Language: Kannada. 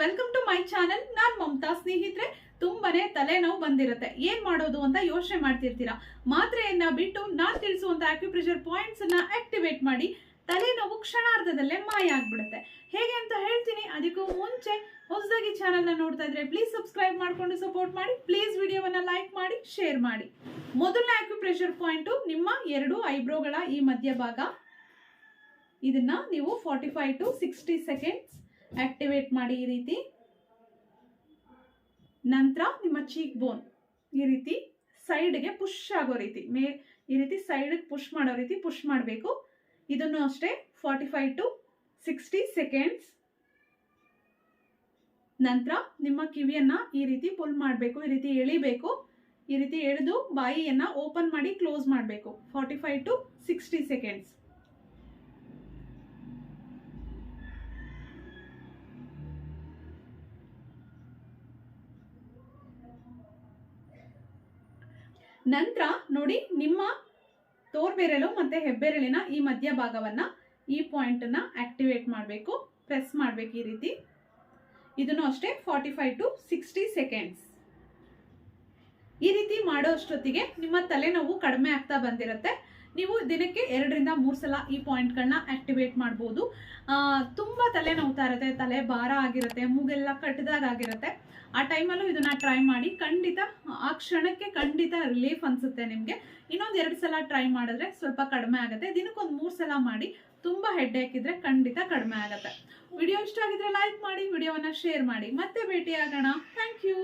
ವೆಲ್ಕಮ್ ಟು ಮೈ ಚಾನೆಲ್ ನಾನ್ ಮಮತಾ. ಸ್ನೇಹಿತರೆ, ತುಂಬಾನೇ ತಲೆನೋವು ಬಂದಿರುತ್ತೆ. ಏನ್ ಮಾಡೋದು ಅಂತ ಯೋಚನೆ ಮಾಡ್ತಿರ್ತೀರಾ? ಮಾತ್ರೆಯನ್ನ ಬಿಟ್ಟು ನಾನ್ ತಿಳಿಸುವಂತ ಆಕ್ಯುಪ್ರೆಷರ್ ಪಾಯಿಂಟ್ಸ್ ಅನ್ನ ಆಕ್ಟಿವೇಟ್ ಮಾಡಿ, ತಲೆನೋವು ಕ್ಷಣಾರ್ಧದಲ್ಲೇ ಮಾಯ ಆಗ್ಬಿಡುತ್ತೆ. ಹೇಗೆ ಅಂತ ಹೇಳ್ತೀನಿ. ಅದಕ್ಕೂ ಮುಂಚೆ ಹೊಸದಾಗಿ ಚಾನೆಲ್ನ ನೋಡ್ತಾ ಇದ್ರೆ ಪ್ಲೀಸ್ ಸಬ್ಸ್ಕ್ರೈಬ್ ಮಾಡಿಕೊಂಡು ಸಪೋರ್ಟ್ ಮಾಡಿ ಪ್ಲೀಸ್ ವಿಡಿಯೋವನ್ನ ಲೈಕ್ ಮಾಡಿ ಶೇರ್ ಮಾಡಿ. ಮೊದಲನೇ ಆಕ್ಯುಪ್ರೆಷರ್ ಪಾಯಿಂಟು ನಿಮ್ಮ ಎರಡು ಐಬ್ರೋಗಳ ಈ ಮಧ್ಯಭಾಗ. ಇದನ್ನ ನೀವು forty five to sixty seconds activate ಮಾಡಿ ಈ ರೀತಿ. ನಂತರ ನಿಮ್ಮ ಚೀಕ್ ಬೋನ್ ಈ ರೀತಿ ಸೈಡ್ಗೆ ಪುಷ್ ಆಗೋ ರೀತಿ. ಮೇ ಈ ರೀತಿ ಸೈಡ್ಗೆ ಪುಷ್ ಮಾಡೋ ರೀತಿ ಪುಷ್ ಮಾಡಬೇಕು. ಇದನ್ನು ಅಷ್ಟೇ forty five to sixty seconds ನಂತರ ನಿಮ್ಮ ಕಿವಿಯನ್ನ ಈ ರೀತಿ ಪುಲ್ ಮಾಡಬೇಕು, ಈ ರೀತಿ ಎಳಿಬೇಕು. ಈ ರೀತಿ ಎಳೆದು ಬಾಯಿಯನ್ನ ಓಪನ್ ಮಾಡಿ ಕ್ಲೋಸ್ ಮಾಡಬೇಕು. Forty five to sixty seconds ನಂತರ ನೋಡಿ ನಿಮ್ಮ ತೋರ್ಬೆರಳು ಮತ್ತೆ ಹೆಬ್ಬೆರಳಿನ ಈ ಮಧ್ಯ ಭಾಗವನ್ನು ಈ ಪಾಯಿಂಟ್ ಅನ್ನ ಆಕ್ಟಿವೇಟ್ ಮಾಡಬೇಕು. ಪ್ರೆಸ್ ಮಾಡಬೇಕು ಈ ರೀತಿ. ಇದನ್ನು ಅಷ್ಟೇ forty five to sixty seconds ಈ ರೀತಿ ಮಾಡೋ ಅಷ್ಟೊತ್ತಿಗೆ ನಿಮ್ಮ ತಲೆನೋವು ಕಡಿಮೆ ಆಗ್ತಾ ಬಂದಿರುತ್ತೆ. ನೀವು ದಿನಕ್ಕೆ ಎರಡರಿಂದ ಮೂರು ಸಲ ಈ ಪಾಯಿಂಟ್ಗಳನ್ನ ಆಕ್ಟಿವೇಟ್ ಮಾಡ್ಬೋದು. ತುಂಬ ತಲೆ ನೋವ್ತಾ ಇರುತ್ತೆ. ತಲೆ ಭಾರ ಆಗಿರುತ್ತೆ. ಮೂಗೆಲ್ಲ ಕಟ್ಟಿದಾಗ ಆಗಿರುತ್ತೆ. ಆ ಟೈಮಲ್ಲೂ ಇದನ್ನು ಟ್ರೈ ಮಾಡಿ ಖಂಡಿತ ಕ್ಷಣಕ್ಕೆ ಖಂಡಿತ ರಿಲೀಫ್ ಅನ್ಸುತ್ತೆ ನಿಮಗೆ. ಇನ್ನೊಂದು ಎರಡು ಸಲ ಟ್ರೈ ಮಾಡಿದ್ರೆ ಸ್ವಲ್ಪ ಕಡಿಮೆ ಆಗುತ್ತೆ. ದಿನಕ್ಕೊಂದು ಮೂರು ಸಲ ಮಾಡಿ ತುಂಬಾ ಹೆಡ್ ಇದ್ರೆ ಖಂಡಿತ ಕಡಿಮೆ ಆಗುತ್ತೆ. ವಿಡಿಯೋ ಇಷ್ಟ ಆಗಿದ್ರೆ ಲೈಕ್ ಮಾಡಿ, ವಿಡಿಯೋವನ್ನ ಶೇರ್ ಮಾಡಿ. ಮತ್ತೆ ಭೇಟಿ ಆಗೋಣ ಥ್ಯಾಂಕ್ ಯು